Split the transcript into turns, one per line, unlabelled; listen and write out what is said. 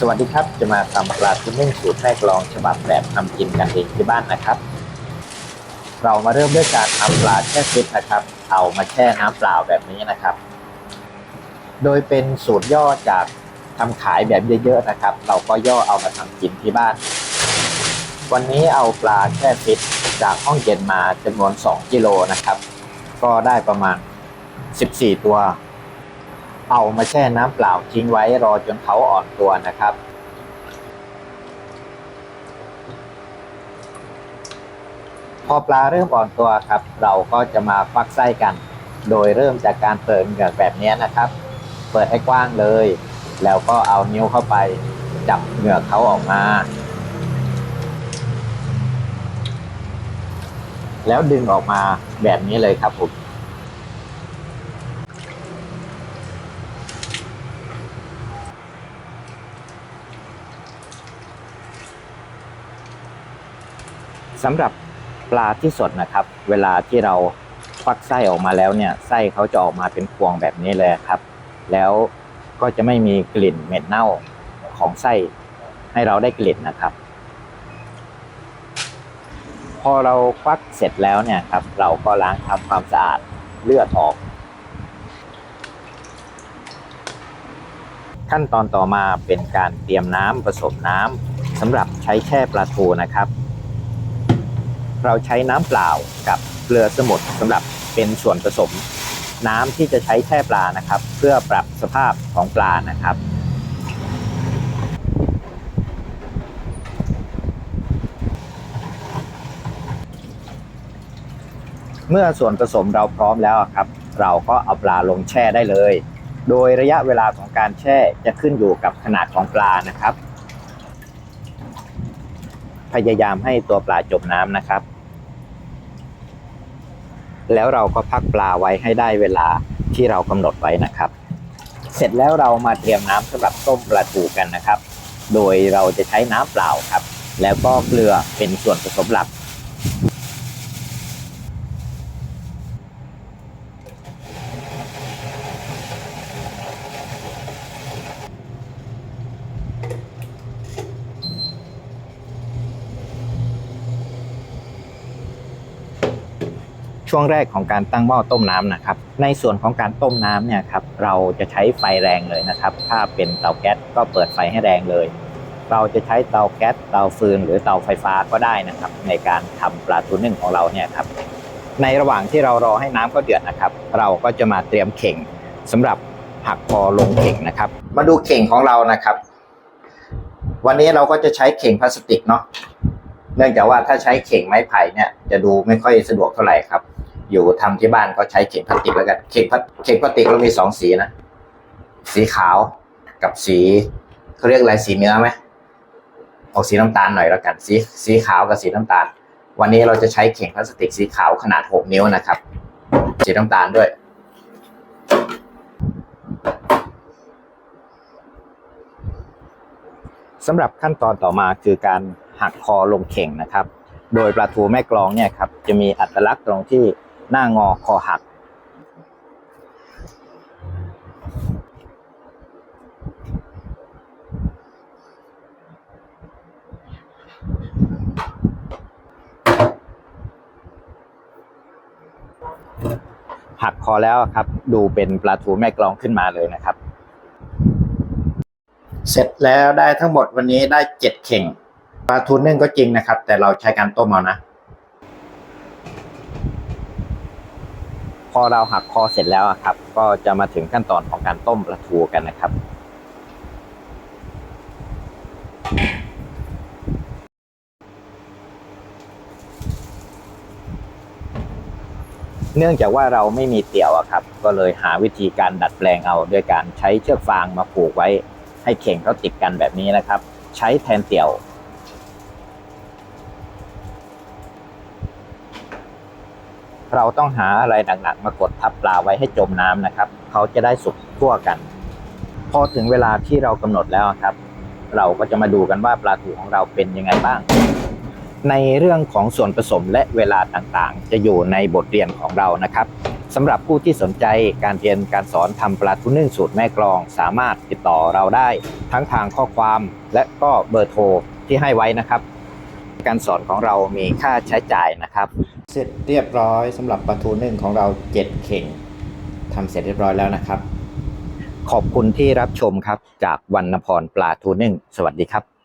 สวัสดีครับ จะมาทำปลาทูนึ่งสูตรแม่กลองฉบับแบบทำกินกันเองที่บ้านนะครับ เรามาเริ่มด้วยการทำปลาแช่ฟิตนะครับ เอามาแช่น้ำเปล่าแบบนี้นะครับ โดยเป็นสูตรย่อจากทำขายแบบเยอะๆนะครับ เราก็ย่อเอามาทำกินที่บ้าน วันนี้เอาปลาแช่ฟิตจากห้องเย็นมาจำนวน 2 กิโลนะครับ ก็ได้ประมาณ 14 ตัว เอามาแช่น้ำเปล่าทิ้งไว้รอจนเขาอ่อนตัวนะครับ พอปลาเริ่มอ่อนตัวครับ เราก็จะมาฟักไส้กัน โดยเริ่มจากการเปิดเหงือกแบบนี้นะครับ เปิดให้กว้างเลย แล้วก็เอานิ้วเข้าไป จับเหงือกเขาออกมา แล้วดึงออกมาแบบนี้เลยครับผม สำหรับปลาที่สดนะครับ เวลาที่เราควักไส้ออกมาแล้วเนี่ยไส้เขาจะออกมาเป็นพวงแบบนี้เลยครับ แล้วก็จะไม่มีกลิ่นเหม็นเน่าของไส้ให้เราได้กลิ่นนะครับ พอเราควักเสร็จแล้วเนี่ยครับ เราก็ล้างทำความสะอาดเลือดออก ขั้นตอนต่อมาเป็นการเตรียมน้ำผสมน้ำสำหรับใช้แช่ปลาทูนะครับ เราใช้น้ำเปล่ากับเกลือสมุทรสำหรับเป็นส่วนผสม น้ำที่จะใช้แช่ปลานะครับ เพื่อปรับสภาพของปลานะครับเมื่อส่วนผสมเราพร้อมแล้วครับ เราก็เอาปลาลงแช่ได้เลย โดยระยะเวลาของการแช่จะขึ้นอยู่กับขนาดของปลานะครับ พยายามให้ตัวปลาจมน้ำนะครับ แล้วเราก็พักปลาไว้ให้ได้เวลาที่เรากำหนดไว้นะครับ เสร็จแล้วเรามาเตรียมน้ำสำหรับต้มปลาทูกันนะครับ โดยเราจะใช้น้ำเปล่าครับ แล้วก็เกลือเป็นส่วนผสมหลัก ช่วงแรกของการตั้งหม้อต้มน้ำนะครับ ในส่วนของการต้มน้ำเนี่ยครับเราจะใช้ไฟแรงเลยนะครับ ถ้าเป็นเตาแก๊สก็เปิดไฟให้แรงเลย เราจะใช้เตาแก๊สเตาฟืนหรือเตาไฟฟ้าก็ได้นะครับ ในการทำปลาทูนึ่งของเราเนี่ยครับ ในระหว่างที่เรารอให้น้ำก็เดือดนะครับ เราก็จะมาเตรียมเข่งสำหรับหักคอลงเข่งนะครับ มาดูเข่งของเรานะครับ วันนี้เราก็จะใช้เข่งพลาสติกเนาะเนื่องจากว่าถ้าใช้เข่งไม้ไผ่เนี่ยจะดูไม่ค่อยสะดวกเท่าไหร่ครับ อยู่ทำที่บ้านก็ใช้เข่งพลาสติกแล้วกันเข่งพลาเข่งพลาสติกเรามีสองสีนะ สีขาวกับสีเขาเรียกอะไรสีเนื้อไหมออกสีน้ำตาลหน่อยแล้วกัน สีสีขาวกับสีน้ำตาล วันนี้เราจะใช้เข่งพลาสติกสีขาวขนาด6นิ้วนะครับ สีน้ำตาลด้วยสำหรับขั้นตอนต่อมาคือการหักคอลงเข่งนะครับ โดยปลาทูแม่กลองเนี่ยครับจะมีอัตลักษณ์ตรงที่ หน้างอคอหัก หักคอแล้วครับ ดูเป็นปลาทูแม่กลองขึ้นมาเลยนะครับ เสร็จแล้วได้ทั้งหมดวันนี้ได้เจ็ดเข่งปลาทูนึ่งก็จริงนะครับ แต่เราใช้การต้มเอานะ อเราหักคอเสร็จแล้วครับ ก็จะมาถึงขั้นตอนของการต้มปลาทูกันนะครับ เนื่องจากว่าเราไม่มีเตี่ยวอะครับ ก็เลยหาวิธีการดัดแปลงเอาด้วยการใช้เชือกฟางมาผูกไว้ ให้เข่งเขาติดกันแบบนี้นะครับ ใช้แทนเตี่ยว เราต้องหาอะไรหนักๆมากดทับปลาไว้ให้จมน้ำนะครับ เขาจะได้สุกทั่วกัน พอถึงเวลาที่เรากำหนดแล้วครับ เราก็จะมาดูกันว่าปลาทูของเราเป็นยังไงบ้าง ในเรื่องของส่วนผสมและเวลาต่างๆ จะอยู่ในบทเรียนของเรานะครับสำหรับผู้ที่สนใจการเรียนการสอนทำปลาทูนึ่งสูตรแม่กลอง สามารถติดต่อเราได้ ทั้งทางข้อความและก็เบอร์โทรที่ให้ไว้นะครับ การสอนของเรามีค่าใช้จ่ายนะครับ เสร็จเรียบร้อยสำหรับปลาทูนึ่งของเรา 7 เข่งทำเสร็จเรียบร้อยแล้วนะครับ ขอบคุณที่รับชมครับจากวรรณพรปลาทูนึ่ง สวัสดีครับ